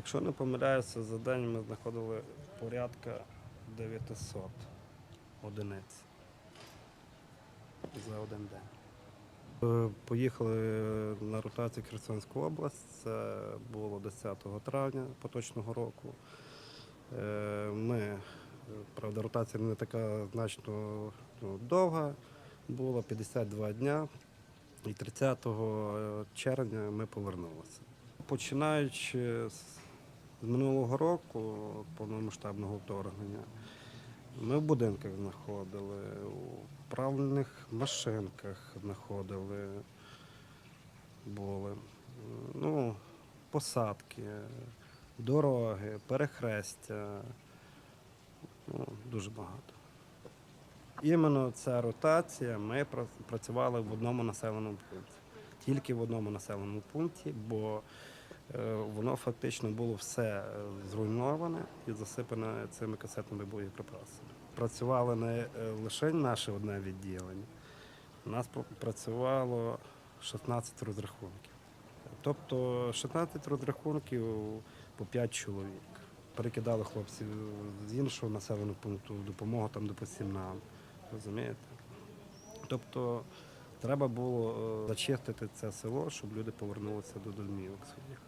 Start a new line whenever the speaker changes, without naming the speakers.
Якщо не помиляюся, за день ми знаходили порядка 900 одиниць за один день. Е, Поїхали на ротацію Херсонську область. Це було 10 травня поточного року. Е, Ми, е, правда, ротація не така значно ну, довга, була 52 дня. І 30 червня ми повернулися. Починаючи з з минулого року повномасштабного вторгнення, ми в будинках знаходили, у правильних машинках знаходили, були. Ну, посадки, дороги, перехрестя. Ну, дуже багато. Іменно ця ротація ми працювали в одному населеному пункті. Тільки в одному населеному пункті, бо воно фактично було все е, зруйноване і засипане цими касетними боєприпасами. Працювали не е, лише наше одне відділення, у нас працювало 16 розрахунків. Тобто 16 розрахунків по 5 чоловік. Перекидали хлопців з іншого населеного пункту допомогу там, допустим, нам. Розумієте? Тобто треба було е, зачистити це село, щоб люди повернулися до домівок своїх.